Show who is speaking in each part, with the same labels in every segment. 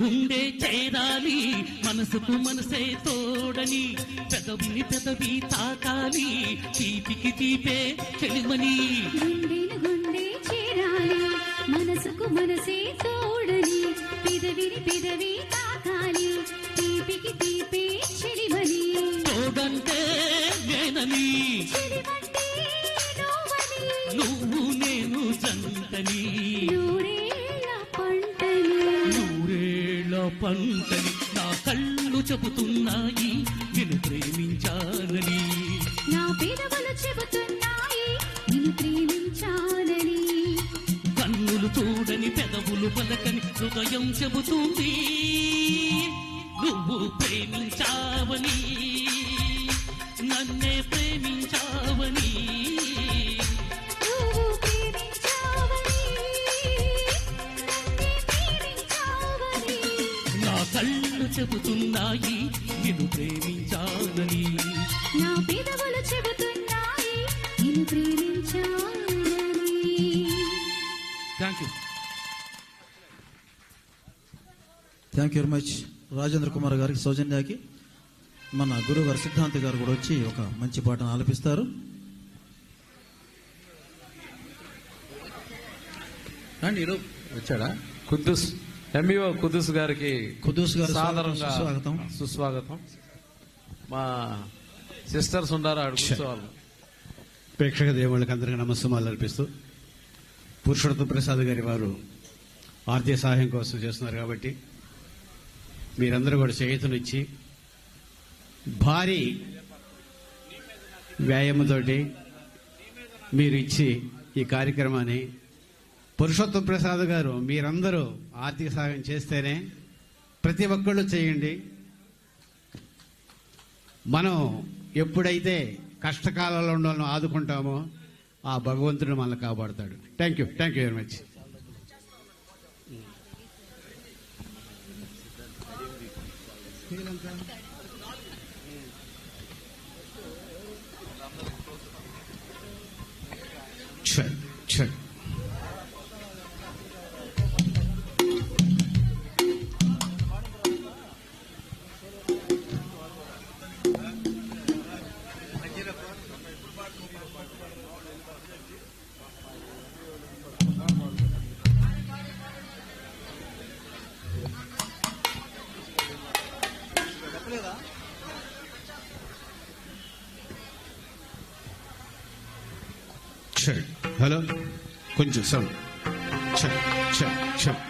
Speaker 1: గుండె చేరాలి మనసుకు మనసే తోడని పెదవిని పెదవి తాకాలి తీపికి తీపే చెలిమని.
Speaker 2: గుండె చేరాలి మనసుకు మనసే
Speaker 1: నా
Speaker 2: పేదవులు చెబుతున్నాయి నిన్ను ప్రేమించాలని.
Speaker 1: కన్నులు చూడని పెదవులు పలకని హృదయం చెబుతుంది. నువ్వు ప్రేమించావని నన్నే ప్రేమించావని. నా కళ్ళు చెబుతున్నాయి నిన్ను ప్రేమించాలని.
Speaker 2: నా పెదవులు చెబుతున్నాయి నిన్ను ప్రేమించాలని.
Speaker 1: Thank you
Speaker 3: thank you very much Rajendra Kumar గారికి సౌజన్యాకి. మన గురువు గారు సిద్ధాంతి గారు కూడా వచ్చి ఒక మంచి పాటను ఆలపిస్తారు.
Speaker 4: అండి ఈరోజు వచ్చాడా? కుద్దుస్ ఎంఈఓ కుద్దుస్ గారికి
Speaker 3: కుద్దూస్ గారు
Speaker 4: సాదరంగా
Speaker 3: స్వాగతం
Speaker 4: సుస్వాగతం. మా సిస్టర్స్ కూర్చోవాలి
Speaker 5: ప్రేక్షక దేవుళ్ళకి అందరికీ నమస్సుమాలు అర్పిస్తూ పురుషోత్తమ ప్రసాద్ గారి వారు ఆర్థిక సహాయం కోసం చేస్తున్నారు కాబట్టి మీరందరూ కూడా చేతునిచ్చి భారీ వ్యాయామంతోటి మీరు ఇచ్చి ఈ కార్యక్రమాన్ని పురుషోత్తమ ప్రసాద్ గారు మీరందరూ ఆర్థిక సహాయం చేస్తేనే ప్రతి ఒక్కళ్ళు చేయండి. మనం ఎప్పుడైతే కష్టకాలంలో ఉండాలని ఆదుకుంటామో ఆ భగవంతుడు మనల్ని కాపాడుతాడు. Thank you thank you very much Check, hello కొంచెం సౌండ్. చెక్ చెక్ చెక్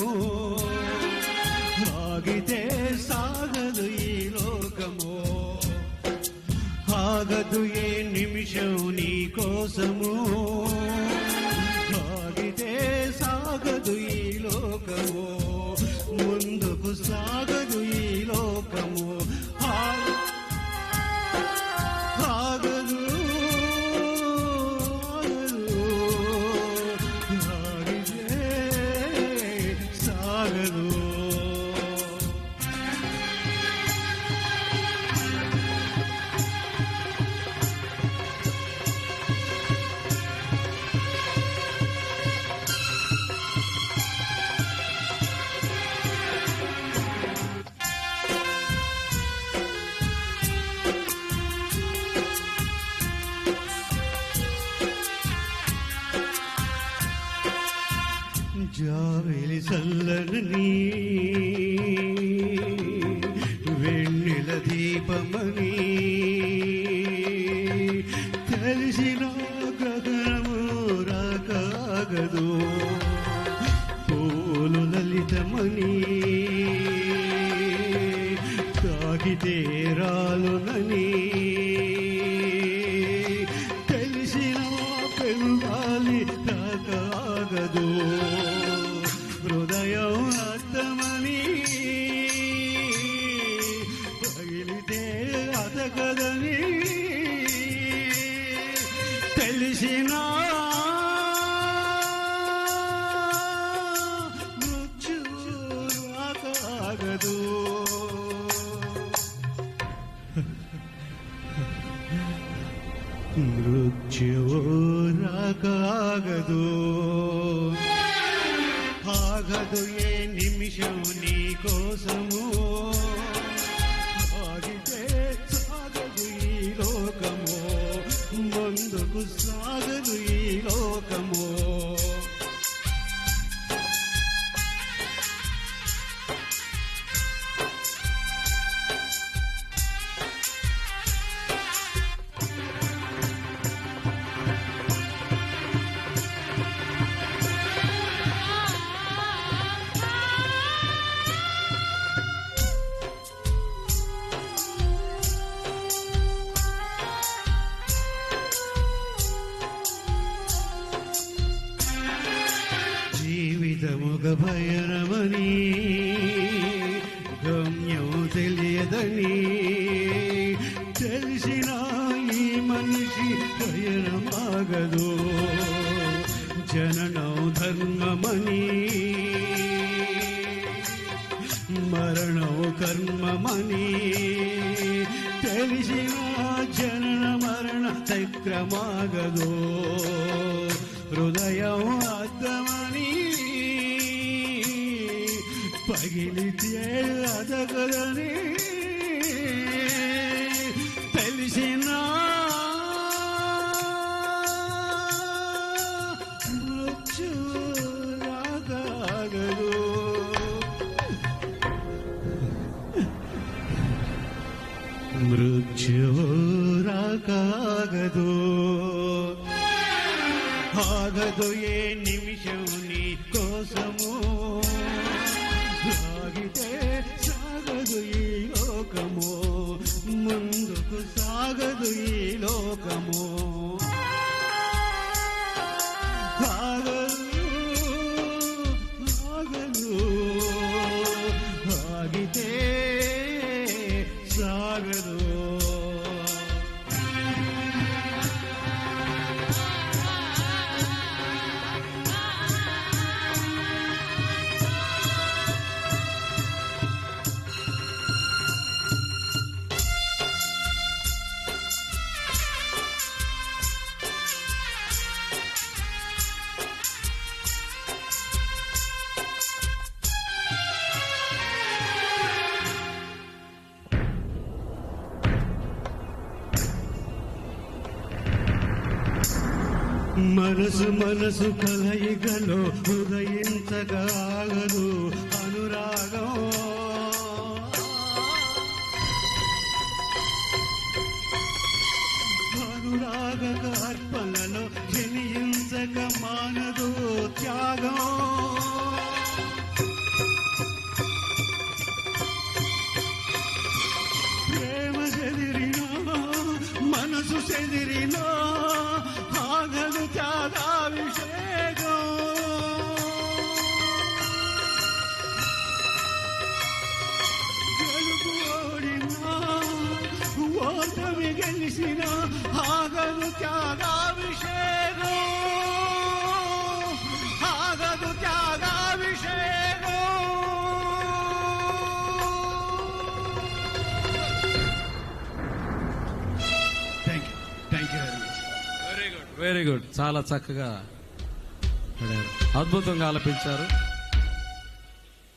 Speaker 5: కోసము ఆగితే సాగదు ఈ లోకము. ఆగదు ఏ నిమిషం నీ కోసము. ఆగితే సాగదు ఈ లోకము. ముందుకు సాగదు ఈ లోకము. kallarni తెలిసిన ఈ మనిషి భయనమాగదు జననం ధర్మమని. మరణం కర్మమని. తెలిసిన జనన మరణ చక్రమాగదు. హృదయం అర్థమని. పగిలితే అదగదని. తెలిసినా మృత్యు రాగదు మృత్యు రాగదు ఆగదు ఏ నిమిషం నీ కోసము. సాగితే సాగదు ఈ లోకము. ముందుకు సాగదు ఈ లోకము. మనసు మనసు కలయికలో ఉదయించగాగదు అనురాగం. ఓటమి ఆగదు త్యాగాభిషేకం. ఆగదు త్యాగాభిషేకం. Thank you thank you very much
Speaker 4: very good very good చాలా చక్కగా అద్భుతంగా ఆలపించారు.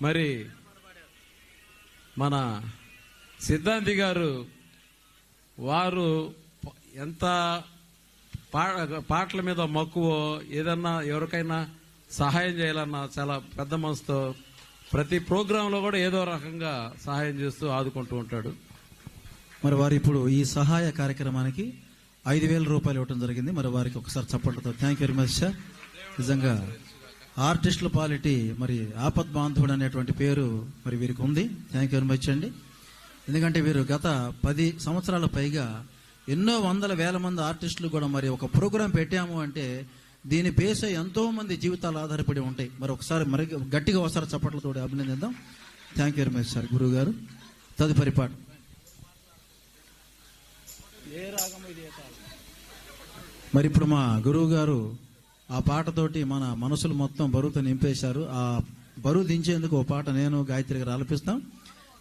Speaker 4: మరి మన సిద్ధాంతి గారు వారు ఎంత పాటల మీద మక్కువ ఏదన్నా ఎవరికైనా సహాయం చేయాలన్నా చాలా పెద్ద మనసుతో ప్రతి ప్రోగ్రాంలో కూడా ఏదో రకంగా సహాయం చేస్తూ ఆదుకుంటూ ఉంటాడు.
Speaker 3: మరి వారు ఇప్పుడు ఈ సహాయ కార్యక్రమానికి ఐదు వేల రూపాయలు ఇవ్వడం జరిగింది. మరి వారికి ఒకసారి చప్పట్లతో thank you very much sir నిజంగా ఆర్టిస్టుల పాలిటీ మరి ఆపద్ బాంధవుడు అనేటువంటి పేరు మరి వీరికి ఉంది. థ్యాంక్ యూ వెరీ మచ్ అండి. ఎందుకంటే వీరు గత పది సంవత్సరాల పైగా ఎన్నో వందల వేల మంది ఆర్టిస్టులు కూడా మరి ఒక ప్రోగ్రాం పెట్టాము అంటే దీని బేస్ ఎంతో మంది జీవితాలు ఆధారపడి ఉంటాయి. మరి ఒకసారి మరి గట్టిగా ఒకసారి చప్పట్లతో అభినందిద్దాం. Thank you very much sir గురువు గారు తదుపరి పాట. మరి ఇప్పుడు మా గురువు గారు ఆ పాటతోటి మన మనసులు మొత్తం బరువుతో నింపేశారు. ఆ బరువు దించేందుకు ఓ పాట నేను గాయత్రి గారు ఆలపిస్తాం.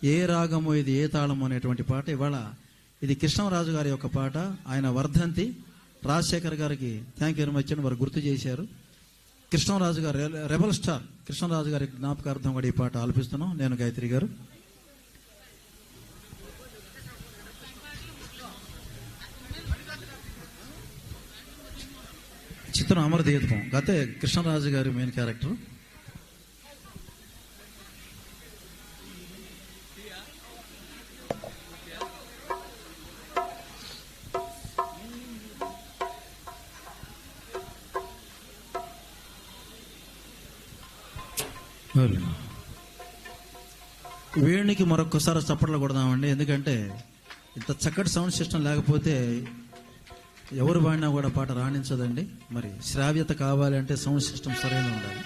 Speaker 3: ఏ రాగము ఇది ఏ తాళము అనేటువంటి పాట ఇవాళ ఇది కృష్ణరాజు గారి యొక్క పాట. ఆయన వర్ధంతి. రాజశేఖర్ గారికి థ్యాంక్ యూ వెరీ మచ్ అని వారు గుర్తు చేశారు. కృష్ణరాజు గారు రె- రెబల్ స్టార్. కృష్ణరాజు గారి జ్ఞాపకార్థం కూడా ఈ పాట ఆలపిస్తున్నాం. నేను గాయత్రి గారు. చిత్రం అమరదీపం గతే కృష్ణరాజు గారి మెయిన్ క్యారెక్టర్ వేణుకి మరొకసారి చప్పట్లు కొడదామండి. ఎందుకంటే ఇంత చక్కటి సౌండ్ సిస్టమ్ లేకపోతే ఎవరు పాడినా కూడా పాట రాణించదండి. మరి శ్రావ్యత కావాలి అంటే సౌండ్ సిస్టమ్ సరైన ఉండాలి.